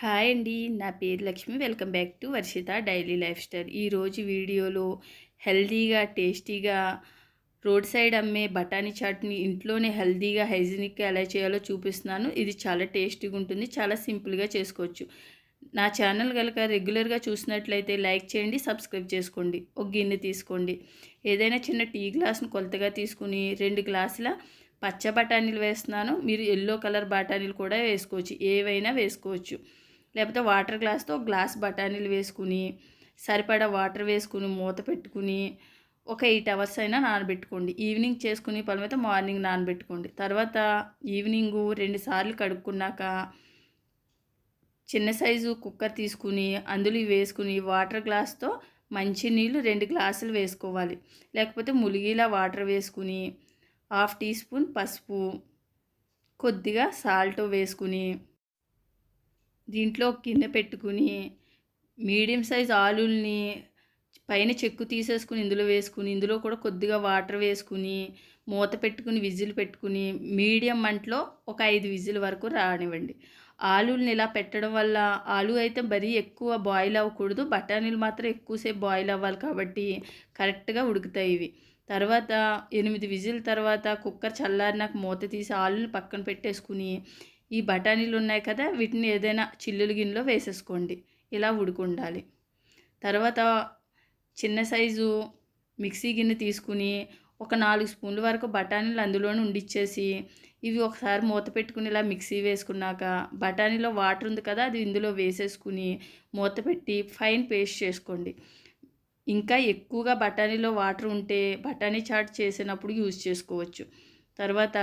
Hi అండి. నా పేరు Lakshmi. Welcome back to Varshitha daily lifestyle. ఈరోజు వీడియోలో హెల్తీగా టేస్టీగా రోడ్ సైడ్ అమ్మే బఠానీ చాట్ని ఇంట్లోనే హెల్తీగా హైజీనిక్గా ఎలా చేయాలో చూపిస్తున్నాను. ఇది చాలా టేస్టీగా ఉంటుంది. చాలా సింపుల్గా చేసుకోవచ్చు. నా ఛానల్ కనుక రెగ్యులర్గా చూసినట్లయితే లైక్ చేయండి సబ్స్క్రైబ్ చేసుకోండి. ఒక గిన్నె తీసుకోండి. ఏదైనా చిన్న టీ గ్లాస్ను కొలతగా తీసుకుని రెండు గ్లాసుల పచ్చ బఠానీలు వేస్తున్నాను. మీరు ఎల్లో కలర్ బఠానీలు కూడా వేసుకోవచ్చు. ఏవైనా వేసుకోవచ్చు. లేకపోతే వాటర్ గ్లాస్తో గ్లాస్ బఠానీలు వేసుకుని సరిపడా వాటర్ వేసుకుని మూత పెట్టుకుని ఒక ఎయిట్ అవర్స్ అయినా నానబెట్టుకోండి. ఈవినింగ్ చేసుకుని పని అయితే మార్నింగ్ నానబెట్టుకోండి. తర్వాత ఈవినింగు రెండు సార్లు కడుక్కున్నాక చిన్న సైజు కుక్కర్ తీసుకుని అందులో వేసుకుని వాటర్ గ్లాస్తో మంచినీళ్ళు రెండు గ్లాసులు వేసుకోవాలి. లేకపోతే ములిగిలా వాటర్ వేసుకుని హాఫ్ టీ స్పూన్ పసుపు కొద్దిగా సాల్ట్ వేసుకుని దీంట్లో కింద పెట్టుకుని మీడియం సైజ్ ఆలుల్ని పైన చెక్కు తీసేసుకుని ఇందులో వేసుకుని ఇందులో కూడా కొద్దిగా వాటర్ వేసుకుని మూత పెట్టుకుని విజిల్ పెట్టుకుని మీడియం మంటలో ఒక ఐదు విజిల్ వరకు రానివ్వండి. ఆలుల్ని ఇలా పెట్టడం వల్ల ఆలు అయితే మరీ ఎక్కువ బాయిల్ అవ్వకూడదు. బఠానీలు మాత్రం ఎక్కువసేపు బాయిల్ అవ్వాలి కాబట్టి కరెక్ట్గా ఉడుకుతాయి ఇవి. తర్వాత ఎనిమిది విజిల్ తర్వాత కుక్కర్ చల్లారినాక మూత తీసి ఆలుని పక్కన పెట్టేసుకుని ఈ బఠానీలు ఉన్నాయి కదా వీటిని ఏదైనా చిల్లులు గిన్నెలో వేసేసుకోండి. ఇలా ఉడుకుండాలి. తర్వాత చిన్న సైజు మిక్సీ గిన్నె తీసుకుని ఒక నాలుగు స్పూన్ల వరకు బఠానీలు అందులోనే ఉండిచ్చేసి ఇవి ఒకసారి మూత పెట్టుకుని ఇలా మిక్సీ వేసుకున్నాక బఠానీలో వాటర్ ఉంది కదా అది ఇందులో వేసేసుకుని మూత పెట్టి ఫైన్ పేస్ట్ చేసుకోండి. ఇంకా ఎక్కువగా బఠానీలో వాటర్ ఉంటే బఠానీ చాట్ చేసినప్పుడు యూజ్ చేసుకోవచ్చు. తర్వాత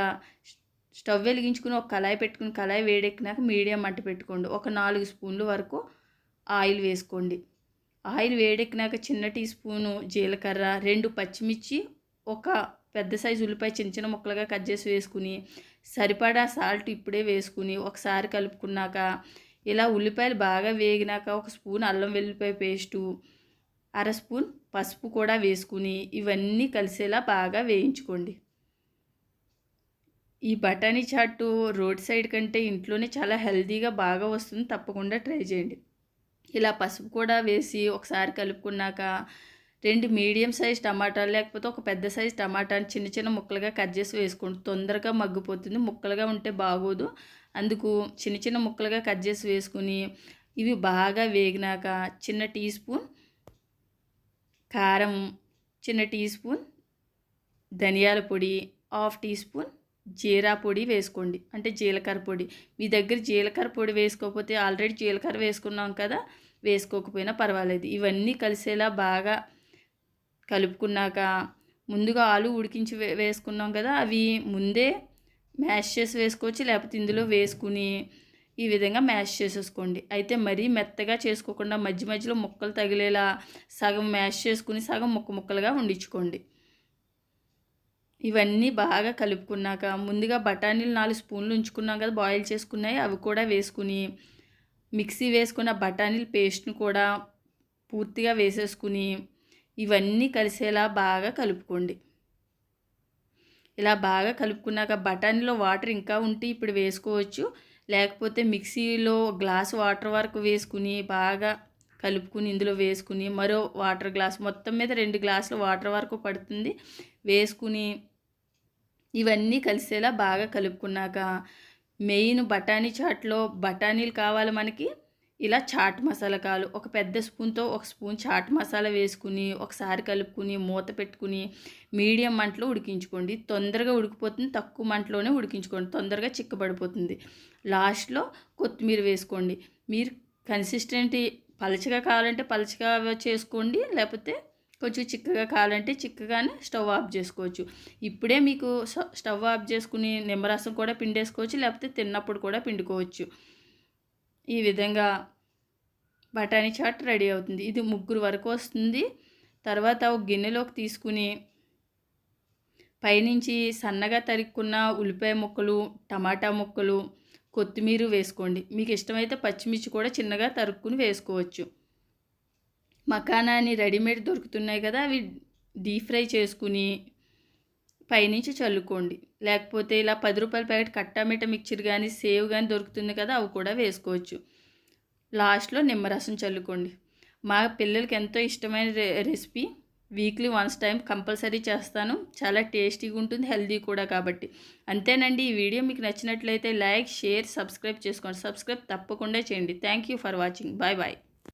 స్టవ్ వెలిగించుకుని ఒక కళాయి పెట్టుకుని కళాయి వేడెక్కినాక మీడియం మంట పెట్టుకోండి. ఒక నాలుగు స్పూన్ల వరకు ఆయిల్ వేసుకోండి. ఆయిల్ వేడెక్కినాక చిన్న టీ స్పూను జీలకర్ర రెండు పచ్చిమిర్చి ఒక పెద్ద సైజు ఉల్లిపాయ చిన్న చిన్న ముక్కలుగా కట్ చేసి వేసుకుని సరిపడా సాల్ట్ ఇప్పుడే వేసుకుని ఒకసారి కలుపుకున్నాక ఇలా ఉల్లిపాయలు బాగా వేగినాక ఒక స్పూన్ అల్లం వెల్లిపాయ పేస్టు అర స్పూన్ పసుపు కూడా వేసుకుని ఇవన్నీ కలిసేలా బాగా వేయించుకోండి. ఈ బఠానీ చాటు రోడ్ సైడ్ కంటే ఇంట్లోనే చాలా హెల్తీగా బాగా వస్తుంది. తప్పకుండా ట్రై చేయండి. ఇలా పసుపు కూడా వేసి ఒకసారి కలుపుకున్నాక రెండు మీడియం సైజ్ టమాటాలు లేకపోతే ఒక పెద్ద సైజ్ టమాటాని చిన్న చిన్న ముక్కలుగా కట్ చేసి వేసుకోండి. తొందరగా మగ్గిపోతుంది. ముక్కలుగా ఉంటే బాగోదు. అందుకు చిన్న చిన్న ముక్కలుగా కట్ చేసి వేసుకుని ఇవి బాగా వేగినాక చిన్న టీ స్పూన్ కారం చిన్న టీ స్పూన్ ధనియాల పొడి హాఫ్ టీ స్పూన్ జీరా పొడి వేసుకోండి. అంటే జీలకర్ర పొడి. మీ దగ్గర జీలకర్ర పొడి వేసుకోకపోతే ఆల్రెడీ జీలకర్ర వేసుకున్నాం కదా వేసుకోకపోయినా పర్వాలేదు. ఇవన్నీ కలిసేలా బాగా కలుపుకున్నాక ముందుగా ఆలు ఉడికించి వేసుకున్నాం కదా అవి ముందే మ్యాష్ చేసి వేసుకోవచ్చు లేకపోతే ఇందులో వేసుకుని ఈ విధంగా మ్యాష్ చేసేసుకోండి. అయితే మరీ మెత్తగా చేసుకోకుండా మధ్య మధ్యలో ముక్కలు తగిలేలా సగం మ్యాష్ చేసుకుని సగం ముక్క ముక్కలుగా వండించుకోండి ఇవన్నీ బాగా కలుపుకున్నాక ముందుగా బఠానీలు నాలుగు స్పూన్లు ఉంచుకున్నాం కదా బాయిల్ చేసుకున్నాయి. అవి కూడా వేసుకుని మిక్సీ వేసుకున్న బఠానీల పేస్ట్ను కూడా పూర్తిగా వేసేసుకుని ఇవన్నీ కలిసేలా బాగా కలుపుకోండి. ఇలా బాగా కలుపుకున్నాక బఠానీలో వాటర్ ఇంకా ఉంటే ఇప్పుడు వేసుకోవచ్చు. లేకపోతే మిక్సీలో గ్లాస్ వాటర్ వరకు వేసుకుని బాగా కలుపుకుని ఇందులో వేసుకుని మరో వాటర్ గ్లాస్ మొత్తం మీద రెండు గ్లాసులు వాటర్ వరకు పడుతుంది. వేసుకుని ఇవన్నీ కలిసేలా బాగా కలుపుకున్నాక మెయిన్ బఠానీ చాట్లో బఠానీలు కావాలి మనకి. ఇలా చాట్ మసాలా కావాలి ఒక పెద్ద స్పూన్తో ఒక స్పూన్ చాట్ మసాలా వేసుకుని ఒకసారి కలుపుకుని మూత పెట్టుకుని మీడియం మంటలో ఉడికించుకోండి. తొందరగా ఉడికిపోతుంది తక్కువ మంటలోనే ఉడికించుకోండి. తొందరగా చిక్కబడిపోతుంది. లాస్ట్లో కొత్తిమీర వేసుకోండి. మీరు కన్సిస్టెంట్ పలచగా కావాలంటే పలచగా చేసుకోండి లేకపోతే కొంచెం చిక్కగా కావాలంటే చిక్కగానే స్టవ్ ఆఫ్ చేసుకోవచ్చు. ఇప్పుడే మీకు స్టవ్ ఆఫ్ చేసుకుని నిమ్మరసం కూడా పిండేసుకోవచ్చు లేకపోతే తిన్నప్పుడు కూడా పిండుకోవచ్చు. ఈ విధంగా బఠానీ చాట్ రెడీ అవుతుంది. ఇది ముగ్గురు వరకు వస్తుంది. తర్వాత ఒక గిన్నెలోకి తీసుకుని పైనుంచి సన్నగా తరుక్కున్న ఉల్లిపాయ ముక్కలు టమాటా ముక్కలు కొత్తిమీర వేసుకోండి. మీకు ఇష్టమైతే పచ్చిమిర్చి కూడా చిన్నగా తరుక్కుని వేసుకోవచ్చు. మకానాని రెడీమేడ్ దొరుకుతున్నాయి కదా అవి డీప్ ఫ్రై చేసుకుని పైనుంచి చల్లుకోండి. లేకపోతే ఇలా పది రూపాయల ప్యాకెట్ కట్టామిట మిక్చర్ కానీ సేవ్ కానీ దొరుకుతుంది కదా అవి కూడా వేసుకోవచ్చు. లాస్ట్లో నిమ్మరసం చల్లుకోండి. మా పిల్లలకి ఎంతో ఇష్టమైన రె recipe weekly once time compulsory చేస్తాను. చాలా టేస్టీగా ఉంటుంది హెల్దీ కూడా కాబట్టి. అంతేనండి ఈ వీడియో మీకు నచ్చినట్లయితే లైక్ షేర్ సబ్స్క్రైబ్ చేసుకోండి. సబ్స్క్రైబ్ తప్పకుండా చేయండి. Thank you for watching. Bye bye.